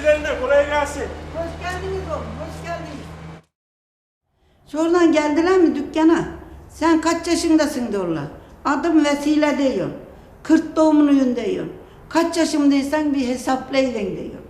Vesilenle kolay gelsin. Hoş geldiniz oğlum, hoş geldiniz. Sonradan geldiler mi dükkana? Sen kaç yaşındasın diyorlar. Adım Vesile diyor. 40 doğumluyum diyor. Kaç yaşındaysan bir hesaplayın diyor.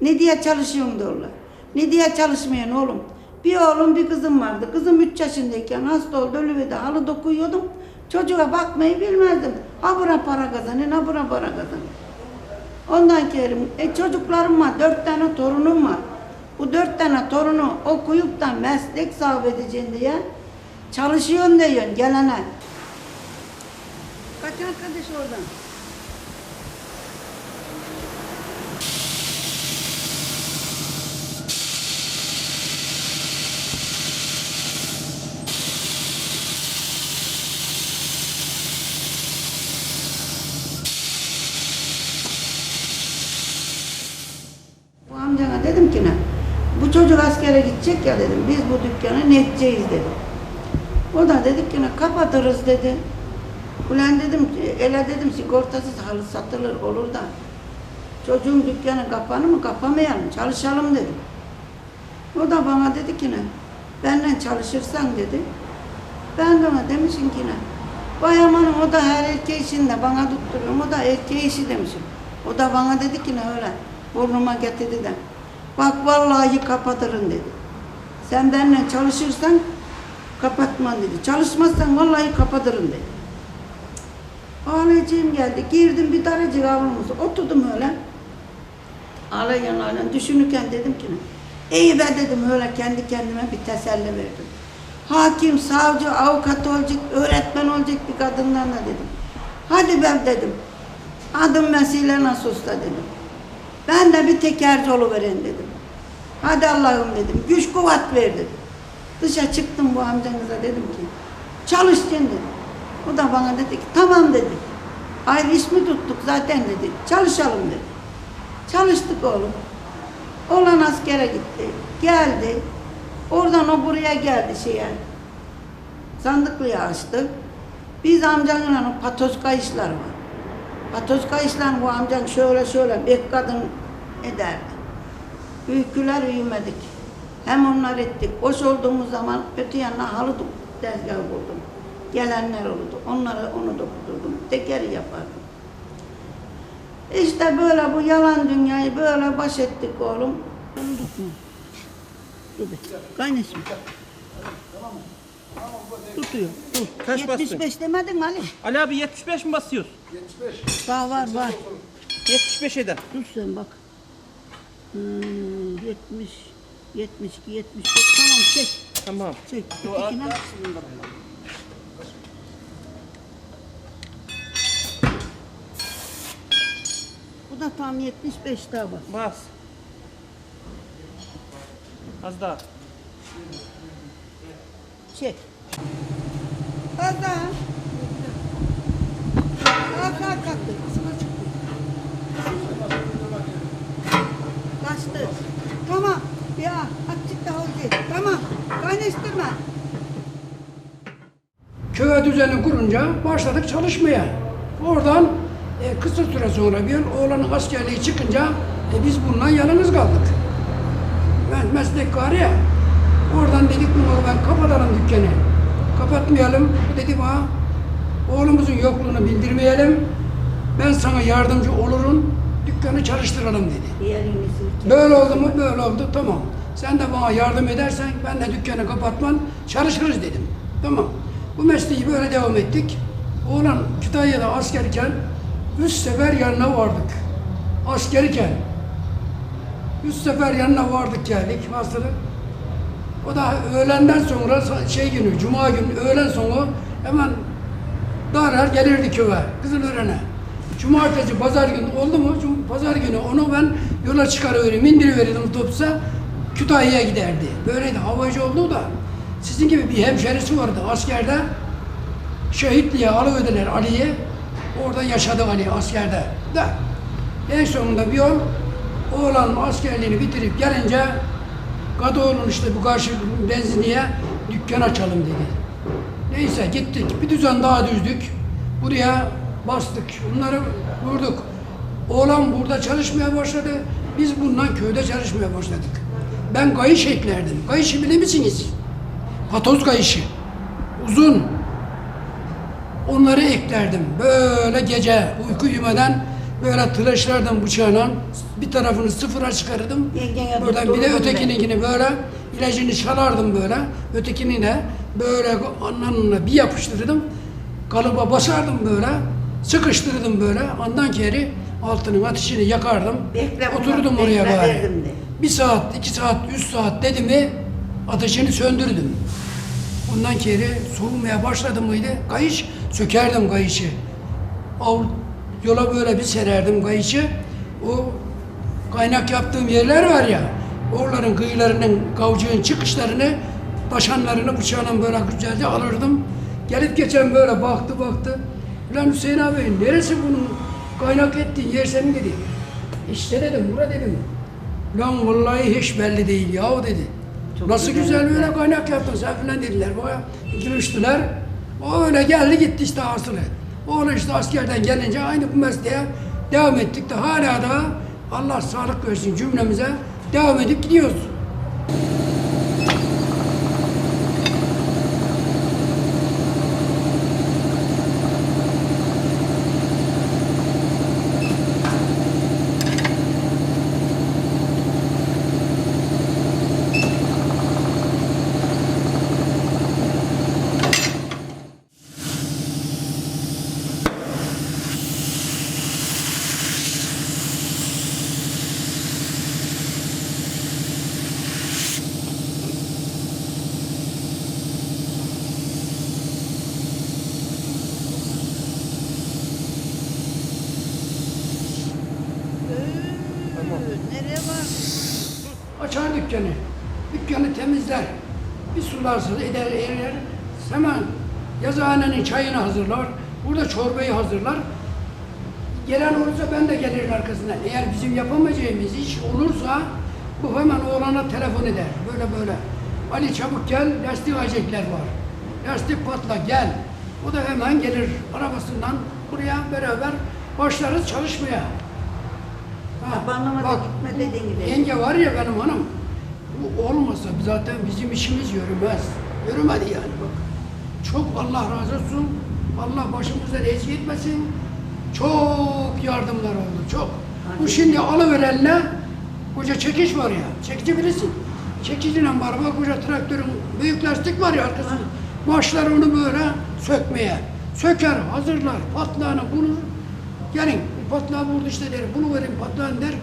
Ne diye çalışıyorsun diyorlar. Ne diye çalışmıyorsun oğlum? Bir oğlum bir kızım vardı. Kızım 3 yaşındayken hasta oldu ölüverdi. Halı dokuyordum. Çocuğa bakmayı bilmezdim. Ha bura para kazanın, ha bura para kazanın. Ondan kerim, e çocuklarım var, dört tane torunum var. Bu dört tane torunu okuyup da meslek sahibi edeceğim diye çalışıyorsun diyorsun gelene. Kaç arkadaş oradan? Bu amcana dedim ki ne? Bu çocuk askere gidecek ya dedim. Biz bu dükkanı ne edeceğiz dedim. O da dedik ki kapatırız dedi. Ulan dedim ele dedim sigortasız halı satılır olur da. Çocuğun dükkanı kapanır mı kapamayalım çalışalım dedim. O da bana dedi ki ne? Benimle çalışırsan dedi. Ben de ona demişim ki ne? Vay aman o da her erkeği işinde bana tutturuyorum. O da erkeği işi demişim. O da bana dedi ki ne öyle burnuma getirdi de. Bak vallahi kapatırım dedi. Sen benimle çalışırsan kapatman dedi. Çalışmazsan vallahi kapatırım dedi. Ağlayacağım geldi. Girdim bir daracık avlumuz. Oturdum öyle. Ağlayan ağlayan düşünürken dedim ki iyi be dedim öyle kendi kendime bir teselli verdim. Hakim, savcı, avukat olacak, öğretmen olacak bir kadından da dedim. Hadi ben dedim. Adım Mesile nasıl usta dedim. Ben de bir tekerci oluveren dedim. Hadi Allah'ım dedim. Güç kuvvet ver dedim. Dışa çıktım bu amcanıza dedim ki çalışacaksın dedim. O da bana dedi ki tamam dedi. Ayrı iş mi tuttuk zaten dedi. Çalışalım dedi. Çalıştık oğlum. Oğlan askere gitti. Geldi. Oradan o buraya geldi şeye. Sandıklı'ya açtı. Biz amcanla o patoska işler var. Patoska işler bu amcan şöyle şöyle bir kadın ederdi. Büyükler büyümedik. Hem onlar ettik. Boş olduğumuz zaman öte yanına halı tezgah buldum. Gelenler oldu. Onlara onu dokuturdum. Tekeri yapardım. İşte böyle bu yalan dünyayı böyle baş ettik oğlum. Bulduk mu? Dur be. Kaynaşma. Tutuyor. Dur. Kaç 75 bastın? demedin mi Ali? Ali abi 75 mi basıyoruz? Daha var var. 75 eder. Dur sen bak. Hmm, 70, 72, 75. Tamam çek. Tamam. Çek. Ötekine. Bu da tam 75 daha bak. Bas. Az daha. Çek. Az daha. Kalk kalk kalk. Kaçtı. Tamam. Ya azıcık daha olacak. Tamam. Kaynaştırma. köye düzeni kurunca başladık çalışmaya. Oradan e, kısa süre sonra bir oğlanın askerliği çıkınca e, biz bununla yalnız kaldık. Ben meslek ya. Oradan dedik bunu ben kapatalım dükkanı. Kapatmayalım. Bu dedi bana oğlumuzun yokluğunu bildirmeyelim. Ben sana yardımcı olurum. Dükkanı çalıştıralım dedi. Böyle oldu mu? Böyle oldu. Tamam. Sen de bana yardım edersen ben de dükkanı kapatman çalışırız dedim. Tamam. Bu mesleği böyle devam ettik. Oğlan Kütahya'da askerken üç sefer yanına vardık. Askerken. Üç sefer yanına vardık geldik hastalık. O da öğlenden sonra şey günü, cuma günü öğlen sonu hemen darar gelirdi köye, Kızılören'e. Cumartesi, pazar günü oldu mu? Pazar günü onu ben yola çıkarıverim, indiriverirdim otobüse. Kütahya'ya giderdi. Böyleydi. Havacı oldu da. Sizin gibi bir hemşerisi vardı askerde. Şehitliğe alıverdiler Ali'yi. Orada yaşadı Ali askerde. Da. En sonunda bir yol oğlan askerliğini bitirip gelince Kadıoğlu'nun işte bu karşı benzinliğe dükkan açalım dedi. Neyse gittik. Bir düzen daha düzdük. Buraya bastık. Bunları vurduk. Oğlan burada çalışmaya başladı. Biz bundan köyde çalışmaya başladık. Ben kayış eklerdim. Kayışı bilir misiniz? Patoz kayışı. Uzun. Onları eklerdim. Böyle gece uyku yemeden böyle tıraşlardım bıçağla. Bir tarafını sıfıra çıkarırdım. Buradan bir de ötekininkini böyle ilacını çalardım böyle. Ötekini de böyle anlamına bir yapıştırırdım. Kalıba basardım böyle. Sıkıştırırdım böyle. Ondan keri altının ateşini yakardım. Bekle bunu, Otururdum oraya bekle bari. de. Bir saat, iki saat, üç saat dedi mi ateşini söndürdüm. Ondan keri soğumaya başladı mıydı kayış sökerdim kayışı. Av, yola böyle bir sererdim kayışı. O kaynak yaptığım yerler var ya oraların kıyılarının kavcığın çıkışlarını taşanlarını bıçağla böyle güzelce alırdım. Gelip geçen böyle baktı baktı. Ulan Hüseyin abi neresi bunun kaynak ettiğin yer senin dedi. İşte dedim bura dedim. Lan vallahi hiç belli değil yahu dedi. Çok Nasıl güzel güzel böyle kaynak yaptın sen filan dediler. Baya gülüştüler. O öyle geldi gitti işte asılı. Oğlu işte askerden gelince aynı bu mesleğe devam ettik de hala da Allah sağlık versin cümlemize devam edip gidiyoruz. Dükkanı. Dükkanı temizler. Bir sularsın eder erer. Hemen yazıhanenin çayını hazırlar. Burada çorbayı hazırlar. Gelen olursa ben de gelirim arkasından. Eğer bizim yapamayacağımız iş olursa bu hemen oğlana telefon eder. Böyle böyle. Ali çabuk gel, lastik acekler var. Lastik patla gel. O da hemen gelir arabasından buraya beraber başlarız çalışmaya. Ha, Abanlama da bak, gitme dediğin gibi. Yenge var ya benim hanım. Bu olmasa zaten bizim işimiz yürümez. Yürümedi yani bak. Çok Allah razı olsun. Allah başımızdan eziyet etmesin. Çok yardımlar oldu. Çok. Bu şimdi alıverenle koca çekiş var ya. Çekici bilirsin. Çekiciyle bak koca traktörün büyük lastik var ya arkasında. Başlar onu böyle sökmeye. Söker, hazırlar, patlağını bulur. Gelin patlağı vurdu işte der. Bunu verin patlağını der.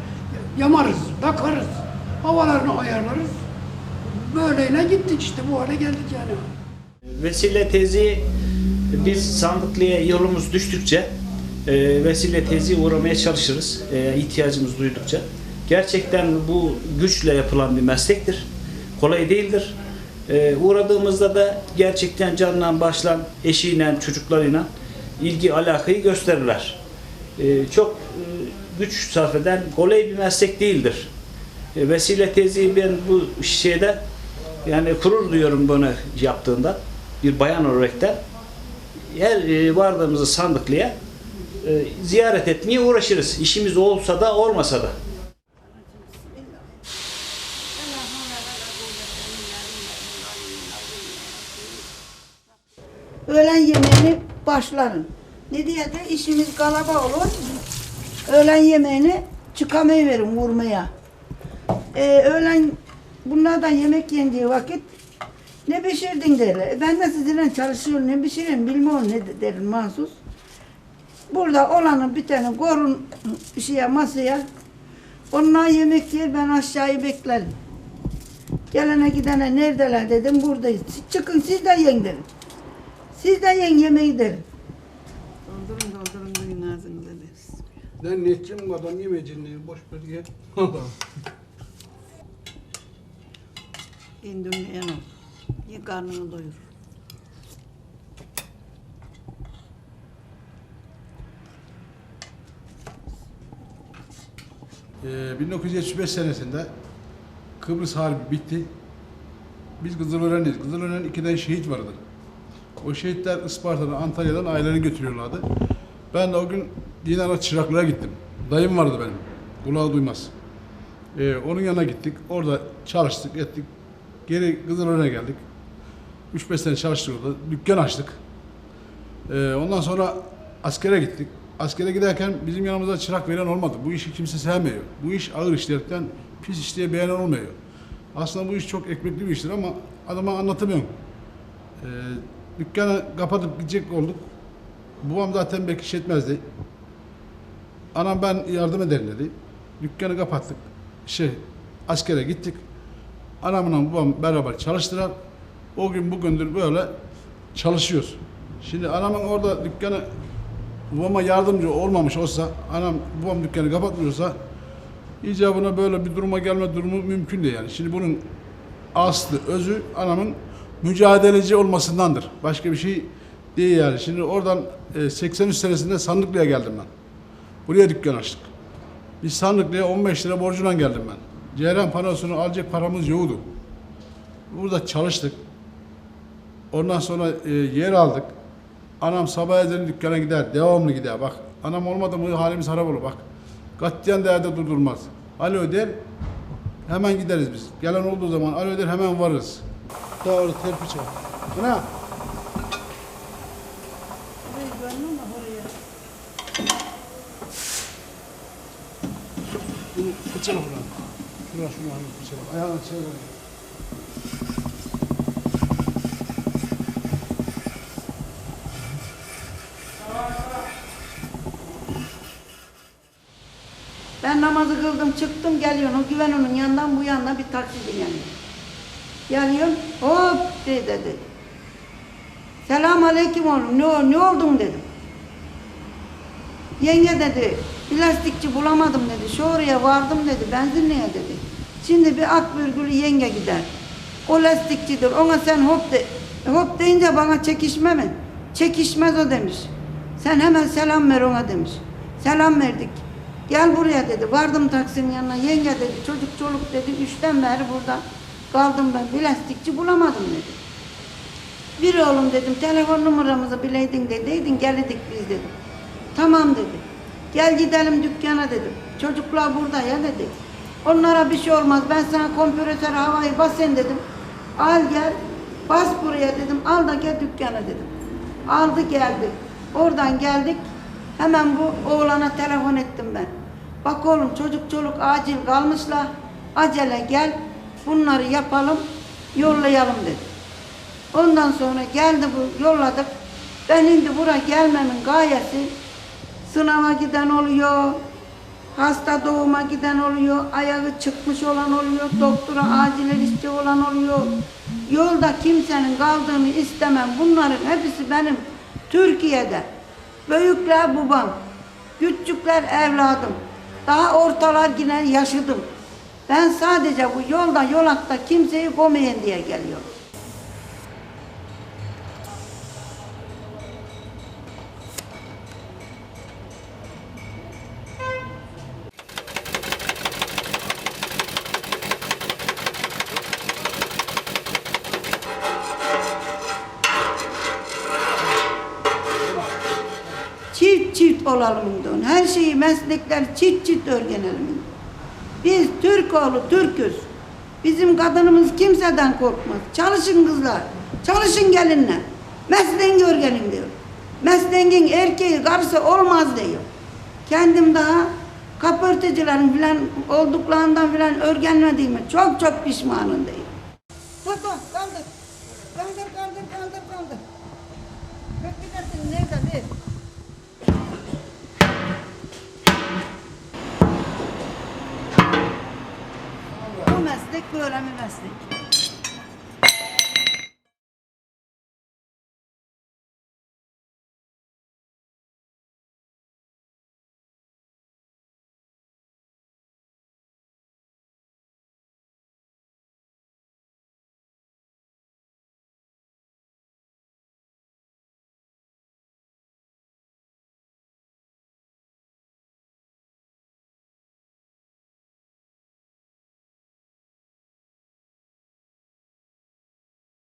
Yamarız, takarız. Havalarını ayarlarız. Böyleyle gittik işte bu hale geldik yani. Vesile teyzeyi biz sandıklıya yolumuz düştükçe e, Vesile teyzeyi uğramaya çalışırız e, ihtiyacımız duydukça. Gerçekten bu güçle yapılan bir meslektir. Kolay değildir. E, uğradığımızda da gerçekten canla başlan eşiyle çocuklarıyla ilgi alakayı gösterirler. E, çok e, güç sarf eden kolay bir meslek değildir. E, Vesile teyzeyi ben bu şeyde yani gurur duyuyorum bunu yaptığında bir bayan olarak da her e, vardığımızı sandıklıya e, ziyaret etmeye uğraşırız. İşimiz olsa da olmasa da. Öğlen yemeğini başlarım. Ne diye de işimiz galaba olur. Öğlen yemeğini çıkamayı verin vurmaya. Ee, öğlen bunlardan yemek yendiği vakit ne pişirdin derler. E, Ben de sizinle çalışıyorum ne pişireyim bilmiyorum ne de- derim mahsus. Burada olanı bir tane korun şeye masaya. Onlar yemek yer ben aşağıyı beklerim. Gelene gidene neredeler dedim buradayız. Çıkın siz de yiyin dedim. Siz de yiyin yemeği derim. Doldurun doldurun bugün ağzınıza deriz. Lan ne edeceğim bu adam yemeyeceğini boş ver ye. İndürmeyen ol. Ye karnını doyur. Ee, 1975 senesinde Kıbrıs Harbi bitti. Biz Kızılören'deyiz. Kızılören'in iki tane şehit vardı. O şehitler Isparta'dan, Antalya'dan ailelerini götürüyorlardı. Ben de o gün Dinar'a çıraklığa gittim. dayım vardı benim. Kulağı duymaz. Ee, onun yanına gittik. Orada çalıştık, ettik. Geri Kızılören'e geldik. 3-5 sene çalıştık orada. Dükkan açtık. Ee, ondan sonra askere gittik. Askere giderken bizim yanımıza çırak veren olmadı. Bu işi kimse sevmiyor. Bu iş ağır işlerden pis işleye beğenen olmuyor. Aslında bu iş çok ekmekli bir iştir ama adama anlatamıyorum. Ee, dükkanı kapatıp gidecek olduk. Babam zaten belki iş etmezdi. Anam ben yardım ederim dedi. Dükkanı kapattık. Şey, askere gittik. Anamla babam beraber çalıştılar. O gün bugündür böyle çalışıyoruz. Şimdi anamın orada dükkanı babama yardımcı olmamış olsa, anam babam dükkanı kapatmıyorsa icabına böyle bir duruma gelme durumu mümkün değil yani. Şimdi bunun aslı, özü anamın mücadeleci olmasındandır. Başka bir şey değil yani. Şimdi oradan e, 83 senesinde Sandıklı'ya geldim ben. Buraya dükkan açtık. Biz Sandıklı'ya 15 lira borcuna geldim ben. Ceyran parasını alacak paramız yoktu. Burada çalıştık. Ondan sonra e, yer aldık. Anam sabah ezeli dükkana gider, devamlı gider. Bak anam olmadı mı halimiz harap olur bak. Katiyen değerde durdurmaz. Alo der, hemen gideriz biz. Gelen olduğu zaman alo der, hemen varırız. Doğru, terpi çal. Ana, bunu fırçala buradan. Şuraya şunu hani fırçala. Ayağını çevir. Ben namazı kıldım, çıktım, geliyorum. O güven onun yanından bu yandan bir taksi biniyorum. Geliyorum, hop de dedi. Selam aleyküm oğlum, ne, ne oldun dedim. Yenge dedi, plastikçi bulamadım dedi. Şu oraya vardım dedi, benzinliğe dedi. Şimdi bir ak bürgülü yenge gider. O lastikçidir, ona sen hop de. Hop deyince bana çekişme mi? Çekişmez o demiş. Sen hemen selam ver ona demiş. Selam verdik. Gel buraya dedi. Vardım taksinin yanına. Yenge dedi. Çocuk çoluk dedi. Üçten beri burada kaldım ben. Bir lastikçi bulamadım dedi. Bir oğlum dedim. Telefon numaramızı bileydin dediydin. Gelirdik biz dedim. Tamam dedi. Gel gidelim dükkana dedim. Çocuklar burada ya dedi. Onlara bir şey olmaz. Ben sana kompresör havayı basın dedim. Al gel. Bas buraya dedim. Al da gel dükkana dedim. Aldı geldi. Oradan geldik. Hemen bu oğlana telefon ettim ben. Bak oğlum çocuk çoluk acil kalmışlar. Acele gel. Bunları yapalım. Yollayalım dedi. Ondan sonra geldi bu yolladık. Ben şimdi buraya gelmemin gayesi sınava giden oluyor, hasta doğuma giden oluyor, ayağı çıkmış olan oluyor, doktora acil erişte olan oluyor. Yolda kimsenin kaldığını istemem. Bunların hepsi benim Türkiye'de. Büyükler babam, küçükler evladım. Daha ortalar yine yaşadım. Ben sadece bu yolda yolakta kimseyi koymayın diye geliyorum. Olalım diyorsun. Her şeyi meslekler çift çift öğrenelim. Biz Türk oğlu Türküz. Bizim kadınımız kimseden korkmaz. Çalışın kızlar. Çalışın gelinler. Mesleğini öğrenin diyor. Mesleğin erkeği karısı olmaz diyor. Kendim daha kaportacıların filan olduklarından filan öğrenmediğime çok çok pişmanım diyor. Tamam kaldır. Kaldır kaldır kaldır kaldır. Bak bir dakika meslek böyle bir meslek.